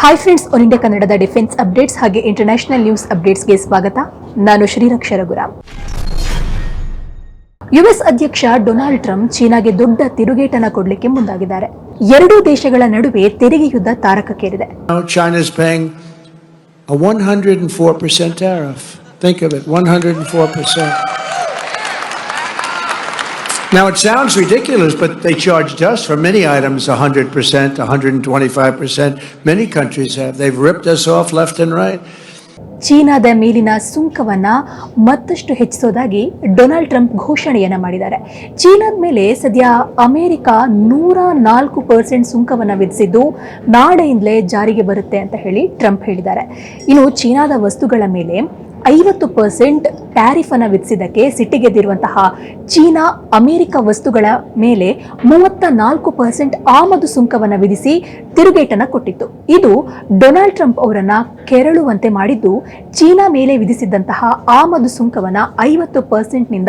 Hi friends one India ಕನ್ನಡದ defence updates ಹಾಗೆ international news ಅಪ್ಡೇಟ್ಸ್ಗೆ ಸ್ವಾಗತ. ನಾನು ಶ್ರೀರಕ್ಷ ರಘುರಾಮ್. ಯುಎಸ್ ಅಧ್ಯಕ್ಷ ಡೊನಾಲ್ಡ್ ಟ್ರಂಪ್ ಚೀನಾಗೆ ದೊಡ್ಡ ತಿರುಗೇಟನ ಕೊಡಲಿಕ್ಕೆ ಮುಂದಾಗಿದ್ದಾರೆ. ಎರಡೂ ದೇಶಗಳ ನಡುವೆ ತೆರಿಗೆ ಯುದ್ಧ ತಾರಕಕ್ಕೇರಿದೆ. Now Now, it sounds ridiculous, but they charged us for many items 100%, 125%. Many countries have. They've ripped us off left and right. ಚೀನಾದ ಮೇಲಿನ ಸುಂಕವನ್ನ ಮತ್ತಷ್ಟು ಹೆಚ್ಚಿಸೋದಾಗಿ ಡೊನಾಲ್ಡ್ ಟ್ರಂಪ್ ಘೋಷಣೆಯನ್ನ ಮಾಡಿದ್ದಾರೆ ಚೀನಾದ ಮೇಲೆ ಸದ್ಯ ಅಮೆರಿಕ ನೂರ ನಾಲ್ಕು ಪರ್ಸೆಂಟ್ ಸುಂಕವನ್ನ ವಿಧಿಸಿದ್ದು ನಾಳೆಯಿಂದಲೇ ಜಾರಿಗೆ ಬರುತ್ತೆ ಅಂತ ಹೇಳಿ ಟ್ರಂಪ್ ಹೇಳಿದ್ದಾರೆ ಇನ್ನು ಚೀನಾದ ವಸ್ತುಗಳ ಮೇಲೆ ಐವತ್ತು ಪರ್ಸೆಂಟ್ ಟ್ಯಾರಿಫ್ ಅನ್ನು ವಿಧಿಸಿದ್ದಕ್ಕೆ ಸಿಟ್ಟಿಗೆದ್ದಿರುವಂತಹ ಚೀನಾ, ಅಮೆರಿಕ ವಸ್ತುಗಳ ಮೇಲೆ ಮೂವತ್ತ ನಾಲ್ಕು ಪರ್ಸೆಂಟ್ ಆಮದು ಸುಂಕವನ್ನು ವಿಧಿಸಿ ತಿರುಗೇಟನ್ನು ಕೊಟ್ಟಿತ್ತು. ಇದು ಡೊನಾಲ್ಡ್ ಟ್ರಂಪ್ ಅವರನ್ನು ಕೆರಳುವಂತೆ ಮಾಡಿದ್ದು, ಚೀನಾ ಮೇಲೆ ವಿಧಿಸಿದ್ದಂತಹ ಆಮದು ಸುಂಕವನ್ನು ಐವತ್ತು ಪರ್ಸೆಂಟ್ನಿಂದ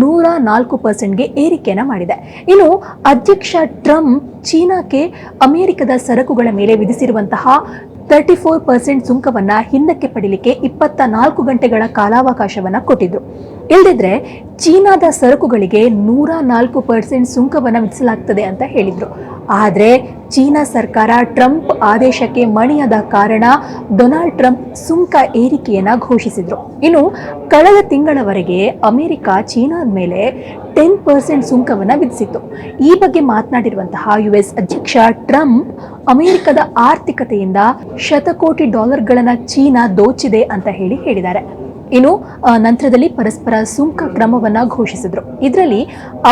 ನೂರ ನಾಲ್ಕು ಪರ್ಸೆಂಟ್ಗೆ ಏರಿಕೆಯನ್ನು ಮಾಡಿದೆ. ಇನ್ನು ಅಧ್ಯಕ್ಷ ಟ್ರಂಪ್ ಚೀನಾಕ್ಕೆ ಅಮೆರಿಕದ ಸರಕುಗಳ ಮೇಲೆ ವಿಧಿಸಿರುವಂತಹ ತರ್ಟಿ ಫೋರ್ ಪರ್ಸೆಂಟ್ ಸುಂಕವನ್ನ ಹಿಂದಕ್ಕೆ ಪಡಿಲಿಕ್ಕೆ ಇಪ್ಪತ್ತ ನಾಲ್ಕು ಗಂಟೆಗಳ ಕಾಲಾವಕಾಶವನ್ನ ಕೊಟ್ಟಿದ್ರು. ಇಲ್ದಿದ್ರೆ ಚೀನಾದ ಸರಕುಗಳಿಗೆ ನೂರ ನಾಲ್ಕು ಪರ್ಸೆಂಟ್ ಸುಂಕವನ್ನು ವಿಧಿಸಲಾಗ್ತದೆ ಅಂತ ಹೇಳಿದರು. ಆದರೆ ಚೀನಾ ಸರ್ಕಾರ ಟ್ರಂಪ್ ಆದೇಶಕ್ಕೆ ಮಣಿಯದ ಕಾರಣ ಡೊನಾಲ್ಡ್ ಟ್ರಂಪ್ ಸುಂಕ ಏರಿಕೆಯನ್ನು ಘೋಷಿಸಿದರು. ಇನ್ನು ಕಳೆದ ತಿಂಗಳವರೆಗೆ ಅಮೆರಿಕ ಚೀನಾದ ಮೇಲೆ ಟೆನ್ ಪರ್ಸೆಂಟ್ ಸುಂಕವನ್ನು ವಿಧಿಸಿತ್ತು. ಈ ಬಗ್ಗೆ ಮಾತನಾಡಿರುವಂತಹ ಯುಎಸ್ ಅಧ್ಯಕ್ಷ ಟ್ರಂಪ್, ಅಮೆರಿಕದ ಆರ್ಥಿಕತೆಯಿಂದ ಶತಕೋಟಿ ಡಾಲರ್ಗಳನ್ನು ಚೀನಾ ದೋಚಿದೆ ಅಂತ ಹೇಳಿ ಹೇಳಿದ್ದಾರೆ. ಇನ್ನು ನಂತರದಲ್ಲಿ ಪರಸ್ಪರ ಸುಂಕ ಕ್ರಮವನ್ನು ಘೋಷಿಸಿದ್ರು. ಇದರಲ್ಲಿ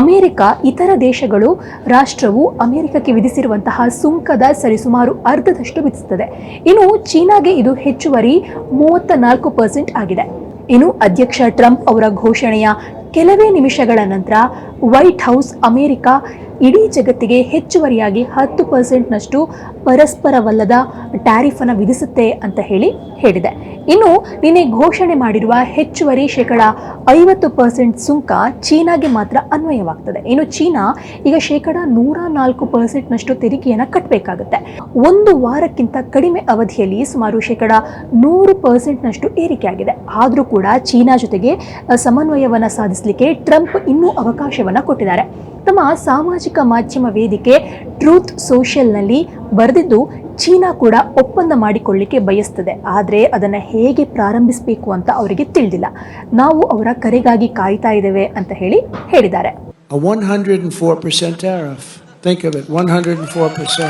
ಅಮೆರಿಕ, ಇತರ ದೇಶಗಳು ರಾಷ್ಟ್ರವು ಅಮೆರಿಕಕ್ಕೆ ವಿಧಿಸಿರುವಂತಹ ಸುಂಕದ ಸರಿಸುಮಾರು ಅರ್ಧದಷ್ಟು ವಿಧಿಸುತ್ತದೆ ಇನ್ನು, ಚೀನಾಗೆ ಇದು ಹೆಚ್ಚುವರಿ ಮೂವತ್ತ ನಾಲ್ಕು ಪರ್ಸೆಂಟ್ ಆಗಿದೆ. ಇನ್ನು, ಅಧ್ಯಕ್ಷ ಟ್ರಂಪ್ ಅವರ ಘೋಷಣೆಯ ಕೆಲವೇ ನಿಮಿಷಗಳ ನಂತರ ವೈಟ್ ಹೌಸ್ ಅಮೆರಿಕ ಇಡೀ ಜಗತ್ತಿಗೆ ಹೆಚ್ಚುವರಿಯಾಗಿ ಹತ್ತು ಪರ್ಸೆಂಟ್ನಷ್ಟು ಪರಸ್ಪರವಲ್ಲದ ಟ್ಯಾರಿಫನ್ನು ವಿಧಿಸುತ್ತೆ ಅಂತ ಹೇಳಿ ಹೇಳಿದೆ. ಇನ್ನು ನಿನ್ನೆ ಘೋಷಣೆ ಮಾಡಿರುವ ಹೆಚ್ಚುವರಿ ಶೇಕಡ ಐವತ್ತು ಪರ್ಸೆಂಟ್ ಸುಂಕ ಚೀನಾಗೆ ಮಾತ್ರ ಅನ್ವಯವಾಗ್ತದೆ. ಇನ್ನು ಚೀನಾ ಈಗ ಶೇಕಡ ನೂರ ನಾಲ್ಕು ಪರ್ಸೆಂಟ್ನಷ್ಟು ತೆರಿಗೆಯನ್ನು ಕಟ್ಟಬೇಕಾಗುತ್ತೆ ಒಂದು ವಾರಕ್ಕಿಂತ ಕಡಿಮೆ ಅವಧಿಯಲ್ಲಿ ಸುಮಾರು ಶೇಕಡ ನೂರು ಪರ್ಸೆಂಟ್ನಷ್ಟು ಏರಿಕೆ ಆಗಿದೆ ಆದರೂ ಕೂಡ ಚೀನಾ ಜೊತೆಗೆ ಸಮನ್ವಯವನ್ನು ಸಾಧಿಸಲಿಕ್ಕೆ ಟ್ರಂಪ್ ಇನ್ನೂ ಅವಕಾಶವನ್ನು ಕೊಟ್ಟಿದ್ದಾರೆ. ತಮ್ಮ ಸಾಮಾಜಿಕ ಮಾಧ್ಯಮ ವೇದಿಕೆ ಟ್ರೂತ್ ಸೋಷಿಯಲ್ನಲ್ಲಿ ಬರೆದಿದ್ದು ಚೀನಾ ಕೂಡ ಒಪ್ಪಂದ ಮಾಡಿಕೊಳ್ಳಿಕ್ಕೆ ಬಯಸ್ತದೆ ಆದರೆ ಅದನ್ನು ಹೇಗೆ ಪ್ರಾರಂಭಿಸಬೇಕು ಅಂತ ಅವರಿಗೆ ತಿಳಿದಿಲ್ಲ ನಾವು ಅವರ ಕರೆಗಾಗಿ ಕಾಯ್ತಾ ಇದ್ದೇವೆ ಅಂತ ಹೇಳಿ ಹೇಳಿದ್ದಾರೆ A 104% tariff. Think of it, 104%.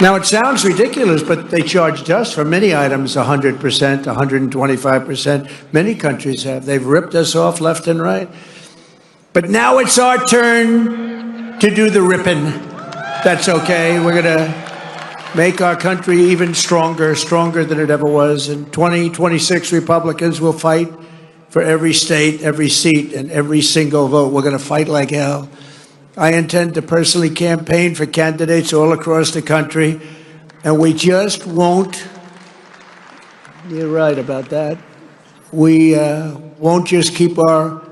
Now, it sounds ridiculous, but they charged us for many items 100%, 125%. Many countries have. They've ripped us off left and right. But now it's our turn to do the ripping. That's okay. We're going to make our country even stronger, stronger than it ever was. And 2026 Republicans will fight for every state, every seat, and every single vote. We're going to fight like hell. I intend to personally campaign for candidates all across the country, and we just won't. You're right about that. We uh, won't just keep our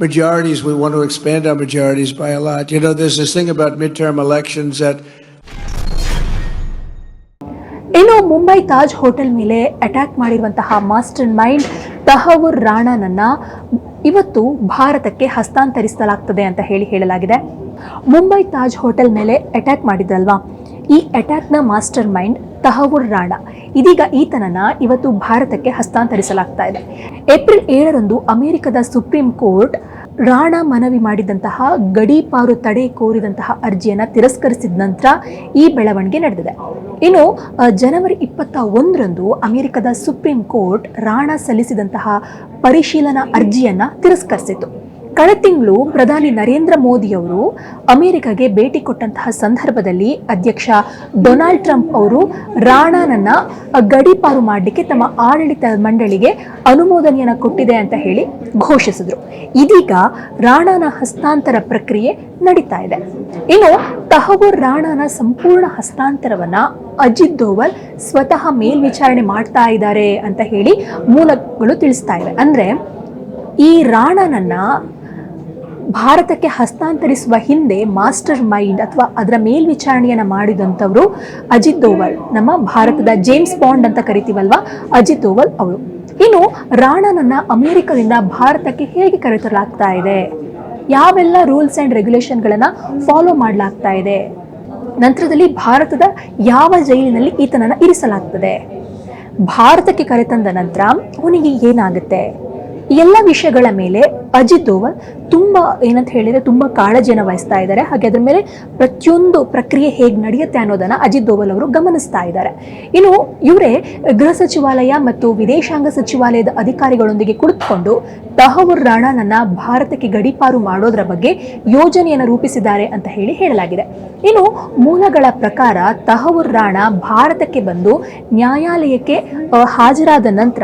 majorities. We want to expand our majorities by a lot. You know, there's this thing about midterm elections that ಇನ್ನು Mumbai Taj hotel ಮೇಲೆ attack ಮಾಡಿರುವಂತಹ mastermind Tahawwur ರಾಣಾನನ್ನ ಇವತ್ತು ಭಾರತಕ್ಕೆ ಹಸ್ತಾಂತರಿಸಲಾಗ್ತದೆ ಅಂತ ಹೇಳಿ ಹೇಳಲಾಗಿದೆ ಮುಂಬೈ ತಾಜ್ ಹೋಟೆಲ್ ಮೇಲೆ ಅಟ್ಯಾಕ್ ಮಾಡಿದ್ರಲ್ವಾ ಈ ಅಟ್ಯಾಕ್ನ ಮಾಸ್ಟರ್ ಮೈಂಡ್ ತಹವೂರ್ ರಾಣಾ. ಇದೀಗ ಈತನನ್ನ ಇವತ್ತು ಭಾರತಕ್ಕೆ ಹಸ್ತಾಂತರಿಸಲಾಗ್ತಾ ಇದೆ. ಏಪ್ರಿಲ್ ಏಳರಂದು ಅಮೆರಿಕದ ಸುಪ್ರೀಂ ಕೋರ್ಟ್ ರಾಣಾ ಮನವಿ ಮಾಡಿದಂತಹ ಗಡೀಪಾರು ತಡೆ ಕೋರಿದಂತಹ ಅರ್ಜಿಯನ್ನು ತಿರಸ್ಕರಿಸಿದ ನಂತರ ಈ ಬೆಳವಣಿಗೆ ನಡೆದಿದೆ. ಇನ್ನು ಜನವರಿ ಇಪ್ಪತ್ತ ಒಂದರಂದು ಅಮೆರಿಕದ ಸುಪ್ರೀಂ ಕೋರ್ಟ್ ರಾಣಾ ಸಲ್ಲಿಸಿದಂತಹ ಪರಿಶೀಲನಾ ಅರ್ಜಿಯನ್ನು ತಿರಸ್ಕರಿಸಿತು ಕಳೆದ ತಿಂಗಳು ಪ್ರಧಾನಿ ನರೇಂದ್ರ ಮೋದಿಯವರು ಅಮೆರಿಕಗೆ ಭೇಟಿ ಕೊಟ್ಟಂತಹ ಸಂದರ್ಭದಲ್ಲಿ ಅಧ್ಯಕ್ಷ ಡೊನಾಲ್ಡ್ ಟ್ರಂಪ್ ಅವರು ರಾಣಾನನ್ನ ಗಡೀಪಾರು ಮಾಡಲಿಕ್ಕೆ ತಮ್ಮ ಆಡಳಿತ ಮಂಡಳಿಗೆ ಅನುಮೋದನೆಯನ್ನು ಕೊಟ್ಟಿದೆ ಅಂತ ಹೇಳಿ ಘೋಷಿಸಿದ್ರು. ಇದೀಗ ರಾಣಾನ ಹಸ್ತಾಂತರ ಪ್ರಕ್ರಿಯೆ ನಡೀತಾ ಇದೆ. ಇನ್ನು ತಹವೂರ್ ರಾಣಾನ ಸಂಪೂರ್ಣ ಹಸ್ತಾಂತರವನ್ನ ಅಜಿತ್ ದೋವಲ್ ಸ್ವತಃ ಮೇಲ್ವಿಚಾರಣೆ ಮಾಡ್ತಾ ಇದ್ದಾರೆ ಅಂತ ಹೇಳಿ ಮೂಲಗಳು ತಿಳಿಸ್ತಾ ಇವೆ. ಅಂದ್ರೆ ಈ ರಾಣನನ್ನ ಭಾರತಕ್ಕೆ ಹಸ್ತಾಂತರಿಸುವ ಹಿಂದೆ ಮಾಸ್ಟರ್ ಮೈಂಡ್ ಅಥವಾ ಅದರ ಮೇಲ್ವಿಚಾರಣೆಯನ್ನು ಮಾಡಿದಂಥವರು ಅಜಿತ್ ದೋವಲ್. ನಮ್ಮ ಭಾರತದ ಜೇಮ್ಸ್ ಬಾಂಡ್ ಅಂತ ಕರಿತೀವಲ್ವಾ? ಅಜಿತ್ ದೋವಲ್ ಅವರು. ಇನ್ನು ರಾಣನನ್ನ ಅಮೆರಿಕದಿಂದ ಭಾರತಕ್ಕೆ ಹೇಗೆ ಕರೆತರಲಾಗ್ತಾ ಇದೆ? ಯಾವೆಲ್ಲ ರೂಲ್ಸ್ ಆ್ಯಂಡ್ ರೆಗ್ಯುಲೇಷನ್ಗಳನ್ನು ಫಾಲೋ ಮಾಡಲಾಗ್ತಾ ಇದೆ? ನಂತರದಲ್ಲಿ ಭಾರತದ ಯಾವ ಜೈಲಿನಲ್ಲಿ ಈತನನ್ನು ಇರಿಸಲಾಗ್ತದೆ? ಭಾರತಕ್ಕೆ ಕರೆತಂದ ನಂತರ ಅವನಿಗೆ ಏನಾಗುತ್ತೆ? ಎಲ್ಲ ವಿಷಯಗಳ ಮೇಲೆ ಅಜಿತ್ ದೋವಲ್ ತುಂಬ ಏನಂತ ಹೇಳಿದರೆ ತುಂಬ ಕಾಳಜಿಯನ್ನು ವಹಿಸ್ತಾ ಇದ್ದಾರೆ. ಹಾಗೆ ಅದರ ಮೇಲೆ ಪ್ರತಿಯೊಂದು ಪ್ರಕ್ರಿಯೆ ಹೇಗೆ ನಡೆಯುತ್ತೆ ಅನ್ನೋದನ್ನು ಅಜಿತ್ ದೋವಲ್ ಅವರು ಗಮನಿಸ್ತಾ ಇದ್ದಾರೆ. ಇನ್ನು ಇವರೇ ಗೃಹ ಸಚಿವಾಲಯ ಮತ್ತು ವಿದೇಶಾಂಗ ಸಚಿವಾಲಯದ ಅಧಿಕಾರಿಗಳೊಂದಿಗೆ ಕುಳಿತುಕೊಂಡು ತಹವೂರ್ ರಾಣಾನನ್ನ ಭಾರತಕ್ಕೆ ಗಡೀಪಾರು ಮಾಡೋದ್ರ ಬಗ್ಗೆ ಯೋಜನೆಯನ್ನು ರೂಪಿಸಿದ್ದಾರೆ ಅಂತ ಹೇಳಿ ಹೇಳಲಾಗಿದೆ. ಇನ್ನು ಮೂಲಗಳ ಪ್ರಕಾರ ತಹವೂರ್ ರಾಣಾ ಭಾರತಕ್ಕೆ ಬಂದು ನ್ಯಾಯಾಲಯಕ್ಕೆ ಹಾಜರಾದ ನಂತರ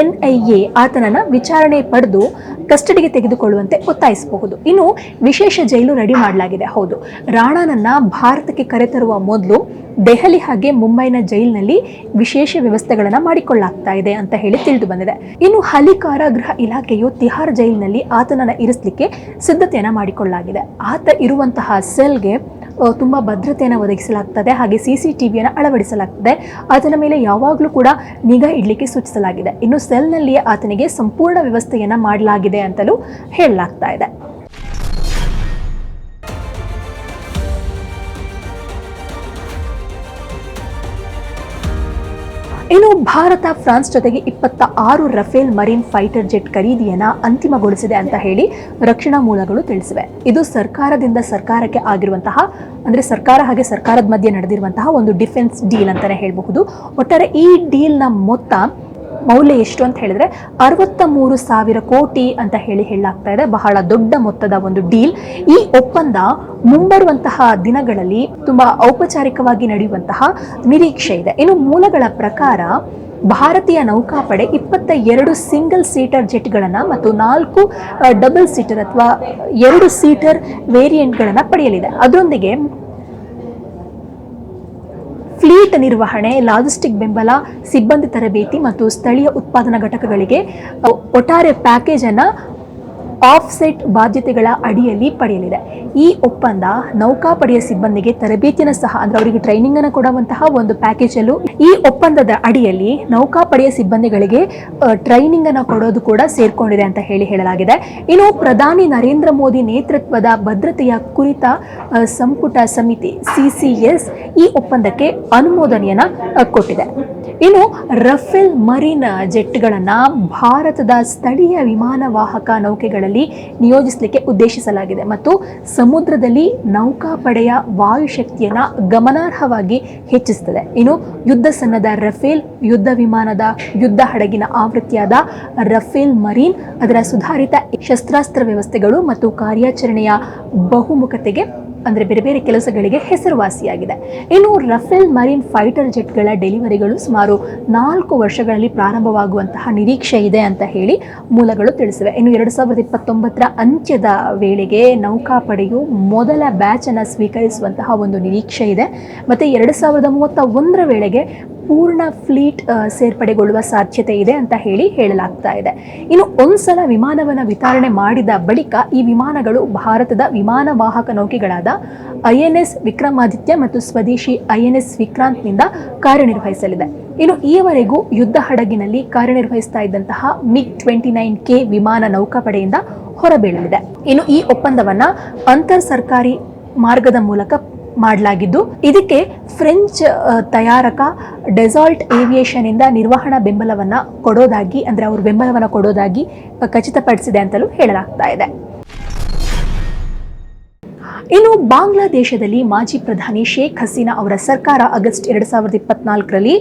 ಎನ್ ಐ ಎ ಆತನನ್ನ ವಿಚಾರಣೆ ಪಡೆದು ಕಸ್ಟಡಿಗೆ ತೆಗೆದುಕೊಳ್ಳುವಂತೆ ಒತ್ತಾಯಿಸಬಹುದು. ಇನ್ನು ವಿಶೇಷ ಜೈಲು ರೆಡಿ ಮಾಡಲಾಗಿದೆ. ಹೌದು. ರಾಣಾನನ್ನ ಭಾರತಕ್ಕೆ ಕರೆತರುವ ಮೊದಲು ದೆಹಲಿ ಹಾಗೆ ಮುಂಬೈನ ಜೈಲಿನಲ್ಲಿ ವಿಶೇಷ ವ್ಯವಸ್ಥೆಗಳನ್ನು ಮಾಡಿಕೊಳ್ಳಲಾಗ್ತಾ ಇದೆ ಅಂತ ಹೇಳಿ ತಿಳಿದು ಬಂದಿದೆ. ಇನ್ನು ಹಲಿ ಕಾರಾಗೃಹ ಇಲಾಖೆಯು ತಿಹಾರ್ ಜೈಲಿನಲ್ಲಿ ಆತನನ್ನು ಇರಿಸಲಿಕ್ಕೆ ಸಿದ್ಧತೆಯನ್ನು ಮಾಡಿಕೊಳ್ಳಲಾಗಿದೆ. ಆತ ಇರುವಂತಹ ಸೆಲ್ಗೆ ತುಂಬ ಭದ್ರತೆಯನ್ನು ಒದಗಿಸಲಾಗ್ತದೆ. ಹಾಗೆ ಸಿ ಸಿ ಟಿ ವಿಯನ್ನು ಅಳವಡಿಸಲಾಗ್ತದೆ. ಆತನ ಮೇಲೆ ಯಾವಾಗಲೂ ಕೂಡ ನಿಗಾ ಇಡಲಿಕ್ಕೆ ಸೂಚಿಸಲಾಗಿದೆ. ಇನ್ನು ಸೆಲ್ನಲ್ಲಿಯೇ ಆತನಿಗೆ ಸಂಪೂರ್ಣ ವ್ಯವಸ್ಥೆಯನ್ನು ಮಾಡಲಾಗಿದೆ ಅಂತಲೂ ಹೇಳಲಾಗ್ತಾ ಇದೆ. ಇನ್ನು ಭಾರತ, ಫ್ರಾನ್ಸ್ ಜೊತೆಗೆ ಇಪ್ಪತ್ತ ಆರು ರಫೇಲ್ ಮರೀನ್ ಫೈಟರ್ ಜೆಟ್ ಖರೀದಿಯನ್ನ ಅಂತಿಮಗೊಳಿಸಿದೆ ಅಂತ ಹೇಳಿ ರಕ್ಷಣಾ ಮೂಲಗಳು ತಿಳಿಸಿವೆ. ಇದು ಸರ್ಕಾರದಿಂದ ಸರ್ಕಾರಕ್ಕೆ ಆಗಿರುವಂತಹ, ಅಂದ್ರೆ ಸರ್ಕಾರ ಹಾಗೆ ಸರ್ಕಾರದ ಮಧ್ಯೆ ನಡೆದಿರುವಂತಹ ಒಂದು ಡಿಫೆನ್ಸ್ ಡೀಲ್ ಅಂತಾನೆ ಹೇಳಬಹುದು. ಒಟ್ಟಾರೆ ಈ ಡೀಲ್ನ ಮೊತ್ತ ಮೌಲ್ಯ ಎಷ್ಟು ಅಂತ ಹೇಳಿದ್ರೆ ಅರವತ್ತ ಮೂರು ಸಾವಿರ ಕೋಟಿ ಅಂತ ಹೇಳಿ ಹೇಳಲಾಗ್ತಾ ಇದೆ. ಬಹಳ ದೊಡ್ಡ ಮೊತ್ತದ ಒಂದು ಡೀಲ್. ಈ ಒಪ್ಪಂದ ಮುಂಬರುವಂತಹ ದಿನಗಳಲ್ಲಿ ತುಂಬಾ ಔಪಚಾರಿಕವಾಗಿ ನಡೆಯುವಂತಹ ನಿರೀಕ್ಷೆ ಇದೆ. ಇನ್ನು ಮೂಲಗಳ ಪ್ರಕಾರ ಭಾರತೀಯ ನೌಕಾಪಡೆ ಇಪ್ಪತ್ತ ಎರಡು ಸಿಂಗಲ್ ಸೀಟರ್ ಜೆಟ್ಗಳನ್ನು ಮತ್ತು ನಾಲ್ಕು ಡಬಲ್ ಸೀಟರ್ ಅಥವಾ ಎರಡು ಸೀಟರ್ ವೇರಿಯಂಟ್ಗಳನ್ನು ಪಡೆಯಲಿದೆ. ಅದರೊಂದಿಗೆ ಫ್ಲೀಟ್ ನಿರ್ವಹಣೆ ಲಾಜಿಸ್ಟಿಕ್ ಬೆಂಬಲ ಸಿಬ್ಬಂದಿ ತರಬೇತಿ ಮತ್ತು ಸ್ಥಳೀಯ ಉತ್ಪಾದನಾ ಘಟಕಗಳಿಗೆ ಒಟ್ಟಾರೆ ಪ್ಯಾಕೇಜನ್ನು ಆಫ್ಸೆಟ್ ಬಾಧ್ಯತೆಗಳ ಅಡಿಯಲ್ಲಿ ಪಡೆಯಲಿದೆ. ಈ ಒಪ್ಪಂದ ನೌಕಾಪಡೆಯ ಸಿಬ್ಬಂದಿಗೆ ತರಬೇತಿನ ಸಹ, ಅಂದ್ರೆ ಅವರಿಗೆ ಟ್ರೈನಿಂಗ್ ಅನ್ನು ಕೊಡುವಂತಹ ಒಂದು ಪ್ಯಾಕೇಜ್ ಅಲ್ಲೂ ಈ ಒಪ್ಪಂದದ ಅಡಿಯಲ್ಲಿ ನೌಕಾಪಡೆಯ ಸಿಬ್ಬಂದಿಗಳಿಗೆ ಟ್ರೈನಿಂಗ್ ಅನ್ನು ಕೊಡೋದು ಕೂಡ ಸೇರ್ಕೊಂಡಿದೆ ಅಂತ ಹೇಳಿ ಹೇಳಲಾಗಿದೆ. ಇನ್ನು ಪ್ರಧಾನಿ ನರೇಂದ್ರ ಮೋದಿ ನೇತೃತ್ವದ ಭದ್ರತೆಯ ಕುರಿತ ಸಂಪುಟ ಸಮಿತಿ ಸಿಸಿಎಸ್ ಈ ಒಪ್ಪಂದಕ್ಕೆ ಅನುಮೋದನೆಯನ್ನ ಕೊಟ್ಟಿದೆ. ಇನ್ನು ರಫೇಲ್ ಮರೀನ್ ಜೆಟ್ಗಳನ್ನ ಭಾರತದ ಸ್ಥಳೀಯ ವಿಮಾನ ವಾಹಕ ನೌಕೆಗಳಲ್ಲಿ ನಿಯೋಜಿಸಲಿಕ್ಕೆ ಉದ್ದೇಶಿಸಲಾಗಿದೆ ಮತ್ತು ಸಮುದ್ರದಲ್ಲಿ ನೌಕಾಪಡೆಯ ವಾಯುಶಕ್ತಿಯನ್ನ ಗಮನಾರ್ಹವಾಗಿ ಹೆಚ್ಚಿಸುತ್ತದೆ ಇನ್ನು ಯುದ್ಧ ಸನ್ನದ ರಫೇಲ್ ಯುದ್ಧ ವಿಮಾನದ ಯುದ್ಧ ಹಡಗಿನ ಆವೃತ್ತಿಯಾದ ರಫೇಲ್ ಮರೀನ್ ಅದರ ಸುಧಾರಿತ ಶಸ್ತ್ರಾಸ್ತ್ರ ವ್ಯವಸ್ಥೆಗಳು ಮತ್ತು ಕಾರ್ಯಾಚರಣೆಯ ಬಹುಮುಖತೆಗೆ ಅಂದರೆ ಬೇರೆ ಬೇರೆ ಕೆಲಸಗಳಿಗೆ ಹೆಸರುವಾಸಿಯಾಗಿದೆ. ಇನ್ನು ರಫೇಲ್ ಮರೀನ್ ಫೈಟರ್ ಜೆಟ್ಗಳ ಡೆಲಿವರಿಗಳು ಸುಮಾರು ನಾಲ್ಕು ವರ್ಷಗಳಲ್ಲಿ ಪ್ರಾರಂಭವಾಗುವಂತಹ ನಿರೀಕ್ಷೆ ಇದೆ ಅಂತ ಹೇಳಿ ಮೂಲಗಳು ತಿಳಿಸಿವೆ. ಇನ್ನು ಎರಡು ಸಾವಿರದ ಇಪ್ಪತ್ತೊಂಬತ್ತರ ಅಂತ್ಯದ ವೇಳೆಗೆ ನೌಕಾಪಡೆಯು ಮೊದಲ ಬ್ಯಾಚ್ ಅನ್ನು ಸ್ವೀಕರಿಸುವಂತಹ ಒಂದು ನಿರೀಕ್ಷೆ ಇದೆ. ಮತ್ತು ಎರಡು ಸಾವಿರದ ಮೂವತ್ತ ಒಂದರ ವೇಳೆಗೆ ಪೂರ್ಣ ಫ್ಲೀಟ್ ಸೇರ್ಪಡೆಗೊಳ್ಳುವ ಸಾಧ್ಯತೆ ಇದೆ ಅಂತ ಹೇಳಿ ಹೇಳಲಾಗ್ತಾ ಇದೆ. ಇನ್ನು ಒಂದ್ಸಲ ವಿಮಾನವನ್ನು ವಿತರಣೆ ಮಾಡಿದ ಬಳಿಕ ಈ ವಿಮಾನಗಳು ಭಾರತದ ವಿಮಾನ ವಾಹಕ ನೌಕೆಗಳಾದ ಐ ಎನ್ ಎಸ್ ವಿಕ್ರಮಾದಿತ್ಯ ಮತ್ತು ಸ್ವದೇಶಿ ಐ ಎನ್ ಎಸ್ ವಿಕ್ರಾಂತ್ನಿಂದ ಕಾರ್ಯನಿರ್ವಹಿಸಲಿದೆ. ಇನ್ನು ಈವರೆಗೂ ಯುದ್ಧ ಹಡಗಿನಲ್ಲಿ ಕಾರ್ಯನಿರ್ವಹಿಸ್ತಾ ಇದ್ದಂತಹ ಮಿಗ್ ಟ್ವೆಂಟಿ ನೈನ್ ಕೆ ವಿಮಾನ ನೌಕಾಪಡೆಯಿಂದ ಹೊರಬೀಳಲಿದೆ. ಇನ್ನು ಈ ಒಪ್ಪಂದವನ್ನ ಅಂತರ್ ಸರ್ಕಾರಿ ಮಾರ್ಗದ ಮೂಲಕ ಮಾಡಲಾಗಿದ್ದು, ಇದಕ್ಕೆ ಫ್ರೆಂಚ್ ತಯಾರಕ ಡೆಸಾಲ್ಟ್ ಏವಿಯೇಷನ್ ಇಂದ ನಿರ್ವಹಣಾ ಬೆಂಬಲವನ್ನು ಕೊಡೋದಾಗಿ, ಅಂದರೆ ಅವರು ಬೆಂಬಲವನ್ನು ಕೊಡೋದಾಗಿ ಖಚಿತಪಡಿಸಿದೆ ಅಂತಲೂ ಹೇಳಲಾಗ್ತಾ ಇದೆ. ಇನ್ನು ಬಾಂಗ್ಲಾದೇಶದಲ್ಲಿ ಮಾಜಿ ಪ್ರಧಾನಿ ಶೇಖ್ ಹಸೀನಾ ಅವರ ಸರ್ಕಾರ ಆಗಸ್ಟ್ ಎರಡು ಸಾವಿರದ ಇಪ್ಪತ್ನಾಲ್ಕರಲ್ಲಿ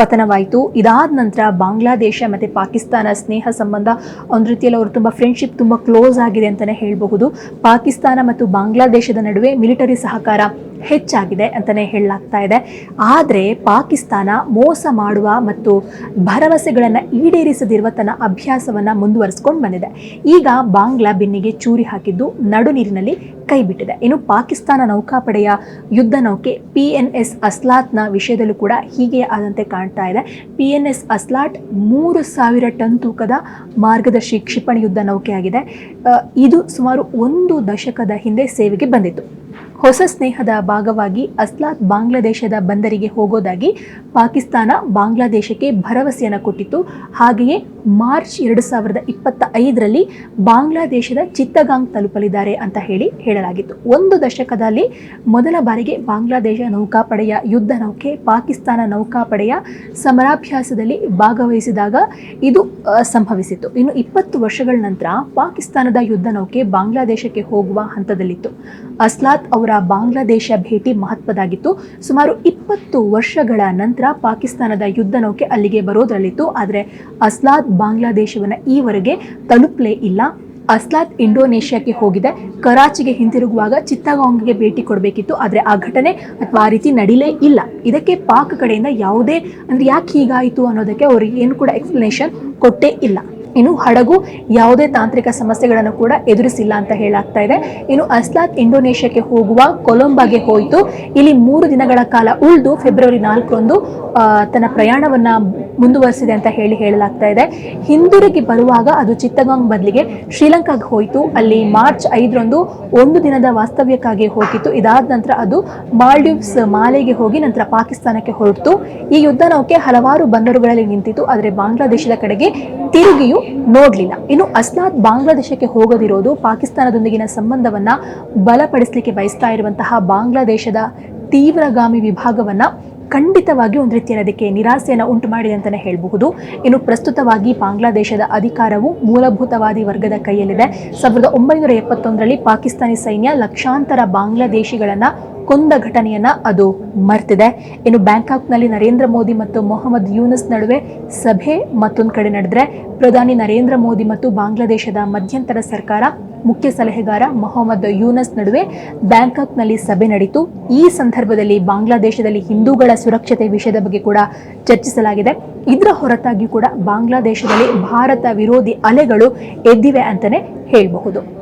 ಪತನವಾಯಿತು. ಇದಾದ ನಂತರ ಬಾಂಗ್ಲಾದೇಶ ಮತ್ತು ಪಾಕಿಸ್ತಾನ ಸ್ನೇಹ ಸಂಬಂಧ, ಒಂದು ರೀತಿಯಲ್ಲಿ ಅವರು ತುಂಬ ಫ್ರೆಂಡ್ಶಿಪ್ ತುಂಬ ಕ್ಲೋಸ್ ಆಗಿದೆ ಅಂತಲೇ ಹೇಳಬಹುದು. ಪಾಕಿಸ್ತಾನ ಮತ್ತು ಬಾಂಗ್ಲಾದೇಶದ ನಡುವೆ ಮಿಲಿಟರಿ ಸಹಕಾರ ಹೆಚ್ಚಾಗಿದೆ ಅಂತಲೇ ಹೇಳಲಾಗ್ತಾ ಇದೆ. ಆದರೆ ಪಾಕಿಸ್ತಾನ ಮೋಸ ಮಾಡುವ ಮತ್ತು ಭರವಸೆಗಳನ್ನು ಈಡೇರಿಸದಿರುವ ತನ್ನ ಅಭ್ಯಾಸವನ್ನು ಮುಂದುವರಿಸಿಕೊಂಡು ಬಂದಿದೆ. ಈಗ ಬಾಂಗ್ಲಾ ಬೆನ್ನಿಗೆ ಚೂರಿ ಹಾಕಿದ್ದು ನಡು ನೀರಿನಲ್ಲಿ ಕೈ ಇನ್ನು ಪಾಕಿಸ್ತಾನ ನೌಕಾಪಡೆಯ ಯುದ್ಧ ನೌಕೆ ಪಿ ಎನ್ ಎಸ್ ಅಸ್ಲಾತ್ನ ವಿಷಯದಲ್ಲೂ ಕೂಡ ಹೀಗೆ ಆದಂತೆ ಕಾಣ್ತಾ ಇದೆ. ಪಿ ಎನ್ ಎಸ್ ಅಸ್ಲಾಟ್ ಮೂರು ಸಾವಿರ ಟನ್ ತೂಕದ ಮಾರ್ಗದರ್ಶಿ ಕ್ಷಿಪಣಿ ಯುದ್ಧ ನೌಕೆ ಇದು ಸುಮಾರು ಒಂದು ದಶಕದ ಹಿಂದೆ ಸೇವೆಗೆ ಬಂದಿತ್ತು. ಹೊಸ ಸ್ನೇಹದ ಭಾಗವಾಗಿ ಅಸ್ಲಾತ್ ಬಾಂಗ್ಲಾದೇಶದ ಬಂದರಿಗೆ ಹೋಗೋದಾಗಿ ಪಾಕಿಸ್ತಾನ ಬಾಂಗ್ಲಾದೇಶಕ್ಕೆ ಭರವಸೆಯನ್ನು ಕೊಟ್ಟಿತ್ತು. ಹಾಗೆಯೇ ಮಾರ್ಚ್ ಎರಡು ಸಾವಿರದ ಇಪ್ಪತ್ತ ಐದರಲ್ಲಿ ಬಾಂಗ್ಲಾದೇಶದ ಚಿತ್ತಗಾಂಗ್ ತಲುಪಲಿದ್ದಾರೆ ಅಂತ ಹೇಳಿ ಹೇಳಲಾಗಿತ್ತು. ಒಂದು ದಶಕದಲ್ಲಿ ಮೊದಲ ಬಾರಿಗೆ ಬಾಂಗ್ಲಾದೇಶ ನೌಕಾಪಡೆಯ ಯುದ್ಧ ನೌಕೆ, ಪಾಕಿಸ್ತಾನ ನೌಕಾಪಡೆಯ ಸಮರಾಭ್ಯಾಸದಲ್ಲಿ ಭಾಗವಹಿಸಿದಾಗ ಇದು ಸಂಭವಿಸಿತ್ತು. ಇನ್ನು ಇಪ್ಪತ್ತು ವರ್ಷಗಳ ನಂತರ ಪಾಕಿಸ್ತಾನದ ಯುದ್ಧ ನೌಕೆ ಬಾಂಗ್ಲಾದೇಶಕ್ಕೆ ಹೋಗುವ ಹಂತದಲ್ಲಿತ್ತು. ಅಸ್ಲಾತ್ ಅವರ ಬಾಂಗ್ಲಾದೇಶ ಭೇಟಿ ಮಹತ್ವದಾಗಿತ್ತು ಸುಮಾರು ಇಪ್ಪತ್ತು ವರ್ಷಗಳ ನಂತರ ಪಾಕಿಸ್ತಾನದ ಯುದ್ಧ ನೌಕೆ ಅಲ್ಲಿಗೆ ಬರೋದರಲ್ಲಿತ್ತು. ಆದರೆ ಅಸ್ಲಾದ್ ಬಾಂಗ್ಲಾದೇಶವನ್ನು ಈವರೆಗೆ ತಲುಪಲೇ ಇಲ್ಲ. ಅಸ್ಲಾತ್ ಇಂಡೋನೇಷ್ಯಾಕ್ಕೆ ಹೋಗಿದೆ. ಕರಾಚಿಗೆ ಹಿಂತಿರುಗುವಾಗ ಚಿತ್ತಗಾಂಗ್ಗೆ ಭೇಟಿ ಕೊಡಬೇಕಿತ್ತು. ಆದರೆ ಆ ಘಟನೆ ಅಥವಾ ಆ ರೀತಿ ನಡೀಲೇ ಇಲ್ಲ. ಇದಕ್ಕೆ ಪಾಕ್ ಕಡೆಯಿಂದ ಯಾವುದೇ, ಅಂದರೆ ಯಾಕೆ ಹೀಗಾಯಿತು ಅನ್ನೋದಕ್ಕೆ ಅವರಿಗೆ ಏನು ಕೂಡ ಎಕ್ಸ್ಪ್ಲನೇಷನ್ ಕೊಟ್ಟೇ ಇಲ್ಲ. ಇನ್ನು ಹಡಗು ಯಾವುದೇ ತಾಂತ್ರಿಕ ಸಮಸ್ಯೆಗಳನ್ನು ಕೂಡ ಎದುರಿಸಿಲ್ಲ ಅಂತ ಹೇಳಾಗ್ತಾ ಇದೆ. ಇನ್ನು ಅಸ್ಲಾತ್ ಇಂಡೋನೇಷ್ಯಾಕ್ಕೆ ಹೋಗುವ ಕೊಲಂಬಾಗೆ ಹೋಯಿತು. ಇಲ್ಲಿ ಮೂರು ದಿನಗಳ ಕಾಲ ಉಳಿದು ಫೆಬ್ರವರಿ ನಾಲ್ಕರಂದು ತನ್ನ ಪ್ರಯಾಣವನ್ನ ಮುಂದುವರಿಸಿದೆ ಅಂತ ಹೇಳಿ ಹೇಳಲಾಗ್ತಾ ಇದೆ. ಹಿಂದಿರುಗಿ ಬರುವಾಗ ಅದು ಚಿತ್ತಗಾಂಗ್ ಬದಲಿಗೆ ಶ್ರೀಲಂಕಾಗೆ ಹೋಯಿತು. ಅಲ್ಲಿ ಮಾರ್ಚ್ ಐದರಂದು ಒಂದು ದಿನದ ವಾಸ್ತವ್ಯಕ್ಕಾಗಿ ಹೋಗಿತ್ತು. ಇದಾದ ನಂತರ ಅದು ಮಾಲ್ಡೀವ್ಸ್ ಮಾಲೆಗೆ ಹೋಗಿ ನಂತರ ಪಾಕಿಸ್ತಾನಕ್ಕೆ ಹೊರಟಿತು ಈ ಯುದ್ಧ ನೌಕೆ ಹಲವಾರು ಬಂದರುಗಳಲ್ಲಿ ನಿಂತಿತ್ತು. ಆದರೆ ಬಾಂಗ್ಲಾದೇಶದ ಕಡೆಗೆ ತಿರುಗಿಯೂ ನೋಡಲಿಲ್ಲ. ಇನ್ನು ಅಸ್ಲಾದ್ ಬಾಂಗ್ಲಾದೇಶಕ್ಕೆ ಹೋಗದಿರೋದು ಪಾಕಿಸ್ತಾನದೊಂದಿಗಿನ ಸಂಬಂಧವನ್ನ ಬಲಪಡಿಸಲಿಕ್ಕೆ ಬಯಸ್ತಾ ಇರುವಂತಹ ಬಾಂಗ್ಲಾದೇಶದ ತೀವ್ರಗಾಮಿ ವಿಭಾಗವನ್ನ ಖಂಡಿತವಾಗಿ ಒಂದು ರೀತಿಯ ಅದಕ್ಕೆ ನಿರಾಸೆಯನ್ನು ಉಂಟು ಮಾಡಿದೆ ಅಂತಲೇ ಹೇಳಬಹುದು. ಇನ್ನು ಪ್ರಸ್ತುತವಾಗಿ ಬಾಂಗ್ಲಾದೇಶದ ಅಧಿಕಾರವು ಮೂಲಭೂತವಾದಿ ವರ್ಗದ ಕೈಯಲ್ಲಿದೆ. ಸಾವಿರದ ಒಂಬೈನೂರ ಎಪ್ಪತ್ತೊಂದರಲ್ಲಿ ಪಾಕಿಸ್ತಾನಿ ಸೈನ್ಯ ಲಕ್ಷಾಂತರ ಬಾಂಗ್ಲಾದೇಶಿಗಳನ್ನ ಕೊಂದ ಘಟನೆಯನ್ನ ಅದು ಮರ್ತಿದೆ. ಇನ್ನು ಬ್ಯಾಂಕಾಕ್ನಲ್ಲಿ ನರೇಂದ್ರ ಮೋದಿ ಮತ್ತು ಮೊಹಮ್ಮದ್ ಯೂನಸ್ ನಡುವೆ ಸಭೆ ಮತ್ತೊಂದು ಕಡೆ ನಡೆದ್ರೆ ಪ್ರಧಾನಿ ನರೇಂದ್ರ ಮೋದಿ ಮತ್ತು ಬಾಂಗ್ಲಾದೇಶದ ಮಧ್ಯಂತರ ಸರ್ಕಾರ, ಮುಖ್ಯ ಸಲಹೆಗಾರ ಮೊಹಮ್ಮದ್ ಯೂನಸ್ ನಡುವೆ ಬ್ಯಾಂಕಾಕ್ನಲ್ಲಿ ಸಭೆ ನಡೆಯಿತು ಈ ಸಂದರ್ಭದಲ್ಲಿ ಬಾಂಗ್ಲಾದೇಶದಲ್ಲಿ ಹಿಂದೂಗಳ ಸುರಕ್ಷತೆ ವಿಷಯದ ಬಗ್ಗೆ ಕೂಡ ಚರ್ಚಿಸಲಾಗಿದೆ. ಇದರ ಹೊರತಾಗಿಯೂ ಕೂಡ ಬಾಂಗ್ಲಾದೇಶದಲ್ಲಿ ಭಾರತ ವಿರೋಧಿ ಅಲೆಗಳು ಎದ್ದಿವೆ ಅಂತಲೇ ಹೇಳಬಹುದು.